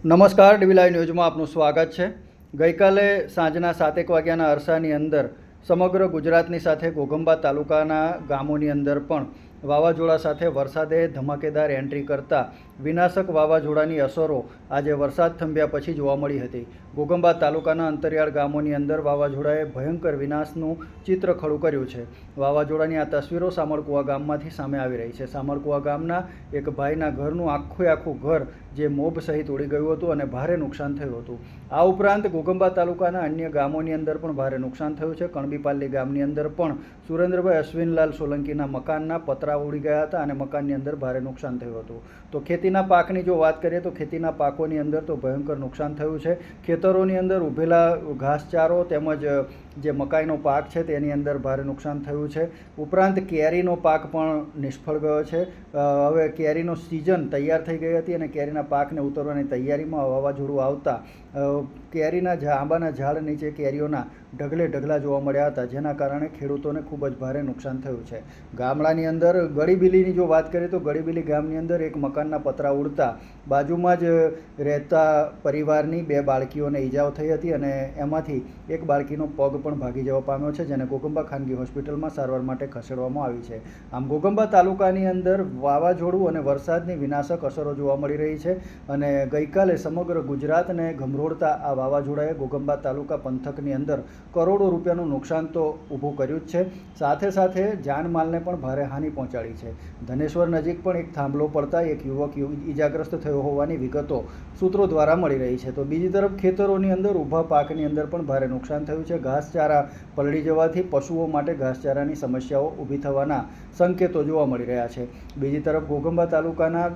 નમસ્કાર, ડીવી ન્યૂઝમાં આપનું સ્વાગત છે. ગઈકાલે સાંજના સાતેક વાગ્યાના અરસાની અંદર સમગ્ર ગુજરાતની સાથે ઘોઘંબા તાલુકાના ગામોની અંદર પણ વાવાઝોડા સાથે વરસાદે ધમાકેદાર એન્ટ્રી કરતા વિનાશક વાવાઝોડાની અસરો આજે વરસાદ થંભ્યા પછી જોવા મળી હતી. ગોગંબા તાલુકાના અંતરિયાળ ગામોની અંદર વાવાઝોડાએ ભયંકર વિનાશનું ચિત્ર ખડું કર્યું છે. વાવાઝોડાની આ તસવીરો સામળકુવા ગામમાંથી સામે આવી રહી છે. સામળકુવા ગામના એક ભાઈના ઘરનું આખું આખું ઘર જે મોબ સહિત ઉડી ગયું હતું અને ભારે નુકસાન થયું હતું. આ ઉપરાંત ગોગંબા તાલુકાના અન્ય ગામોની અંદર પણ ભારે નુકસાન થયું છે. કણબીપાલ્લી ગામની અંદર પણ સુરેન્દ્રભાઈ અશ્વિનલાલ સોલંકીના મકાનના પતરા ઉડી ગયા હતા અને મકાનની અંદર ભારે નુકસાન થયું હતું. તો ખેતીના પાકની જો વાત કરીએ તો ખેતીના પાકોની અંદર તો ભયંકર નુકસાન થયું છે. ખેતરોની અંદર ઊભેલા ઘાસચારો તેમજ જે મકાઈનો પાક છે તેની અંદર ભારે નુકસાન થયું છે. ઉપરાંત કેરીનો પાક પણ નિષ્ફળ ગયો છે. હવે કેરીનો સિઝન તૈયાર થઈ ગઈ હતી અને કેરીના પાકને ઉતરવાની તૈયારીમાં વાવાઝોડું આવતા કેરીના આંબાના ઝાડ નીચે કેરીઓના ઢગલે ઢગલા જોવા મળ્યા હતા, જેના કારણે ખેડૂતોને ખૂબ જ ભારે નુકસાન થયું છે. ગામડાની અંદર ગળીબીલીની જો વાત કરીએ તો ગળીબીલી ગામની અંદર એક મકાનના પતરા ઉડતા, બાજુમાં જ રહેતા પરિવારની બે બાળકીઓને ઈજાઓ થઈ હતી અને એમાંથી એક બાળકીનો પગ પણ ભાગી જવા પામ્યો છે, જેને ગોગંબા ખાનગી હોસ્પિટલમાં સારવાર માટે ખસેડવામાં આવી છે. આમ ગોગંબા તાલુકાની અંદર વાવાઝોડું અને વરસાદની વિનાશક અસરો જોવા મળી રહી છે અને ગઈકાલે સમગ્ર ગુજરાતને ગમરોડતા આ વાવાઝોડાએ ગોગંબા તાલુકા પંથકની અંદર કરોડો રૂપિયાનું નુકસાન તો ઊભું કર્યું જ છે. સાથે સાથે જાનમાલને પણ ભારે હાનિ પહોંચાડી છે. ધનેશ્વર નજીક પણ એક થાંભલો પડતા એક યુવક ઈજાગ્રસ્ત થયો હોવાની વિગતો સૂત્રો દ્વારા મળી રહી છે. તો બીજી તરફ ખેતરોની અંદર ઊભા પાકની અંદર પણ ભારે નુકસાન થયું છે. ઘાસચારા પલળી જવાથી પશુઓ માટે ઘાસચારાની સમસ્યાઓ ઊભી થવાના સંકેતો જોવા મળી રહ્યા છે. બીજી તરફ ઘોઘંબા તાલુકાના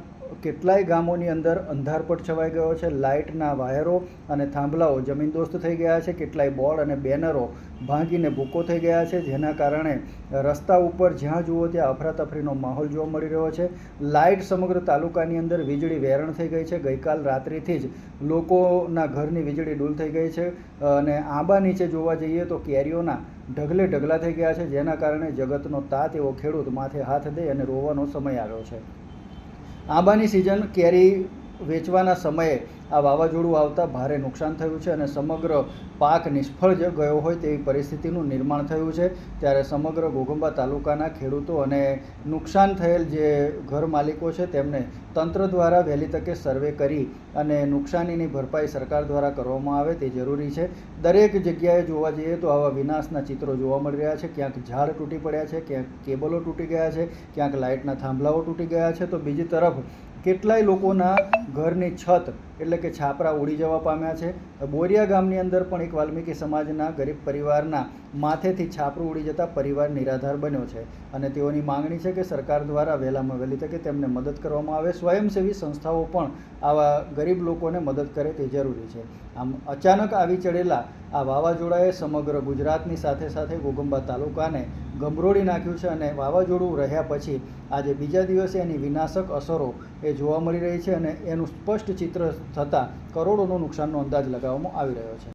કેટલાય ગામોની અંદર અંધારપટ છવાઈ ગયો છે, લાઇટના વાયરો અને થાંભલાઓ જમીનદોસ્ત થઈ ગયા છે, કેટલાય બોર્ડ અને બેનરો ભાંગીને ભૂકો થઈ ગયા છે, જેના કારણે રસ્તા ઉપર જ્યાં જુઓ ત્યાં અફરાતફરીનો માહોલ જોવા મળી રહ્યો છે. લાઇટ સમગ્ર તાલુકાની અંદર વીજળી વેરણ થઈ ગઈ છે. ગઈકાલ રાત્રિથી જ લોકોના ઘરની વીજળી ડૂલ થઈ ગઈ છે અને આંબા નીચે જોવા જઈએ તો કેરીઓના ઢગલે ઢગલા થઈ ગયા છે, જેના કારણે જગતનો તાત એવો ખેડૂત માથે હાથ દે અને રોવાનો સમય આવ્યો છે. આંબાની સિઝન કેરી વેચવાના સમયે આ વાવાઝોડું આવતા ભારે નુકસાન થયું છે અને સમગ્ર પાક નિષ્ફળ ગયો હોય તેવી પરિસ્થિતિનું નિર્માણ થયું છે. ત્યારે સમગ્ર ઘોઘંબા તાલુકાના ખેડૂતો અને નુકસાન થયેલ જે ઘર માલિકો છે તેમને તંત્ર દ્વારા વહેલી તકે સર્વે કરી અને નુકસાનીની ભરપાઈ સરકાર દ્વારા કરવામાં આવે તે જરૂરી છે. દરેક જગ્યાએ જોવા જઈએ તો આવા વિનાશના ચિત્રો જોવા મળી રહ્યા છે. ક્યાંક ઝાડ તૂટી પડ્યા છે, ક્યાંક કેબલો તૂટી ગયા છે, ક્યાંક લાઇટના થાંભલાઓ તૂટી ગયા છે. તો બીજી તરફ કેટલાય લોકોના ઘરની છત એટલે કે છાપરા ઉડી જવા પામ્યા છે. બોરિયા ગામની અંદર પણ એક વાલ્મીકી સમાજના ગરીબ પરિવારના માથેથી છાપરું ઉડી જતા પરિવાર નિરાધાર બન્યો છે અને તેઓની માંગણી છે કે સરકાર દ્વારા વહેલામાં વહેલી તકે તેમને મદદ કરવામાં આવે. સ્વયંસેવી સંસ્થાઓ પણ આવા ગરીબ લોકોને મદદ કરે તે જરૂરી છે. આમ અચાનક આવી ચડેલા આ વાવાઝોડાએ સમગ્ર ગુજરાતની સાથે સાથે ગોગંબા તાલુકાને ગમરોડી નાખ્યું છે અને વાવાઝોડું રહ્યા પછી આજે બીજા દિવસે એની વિનાશક અસરો એ જોવા મળી રહી છે અને એનું સ્પષ્ટ ચિત્ર થતાં કરોડોનું નુકસાનનો અંદાજ લગાવવામાં આવી રહ્યો છે.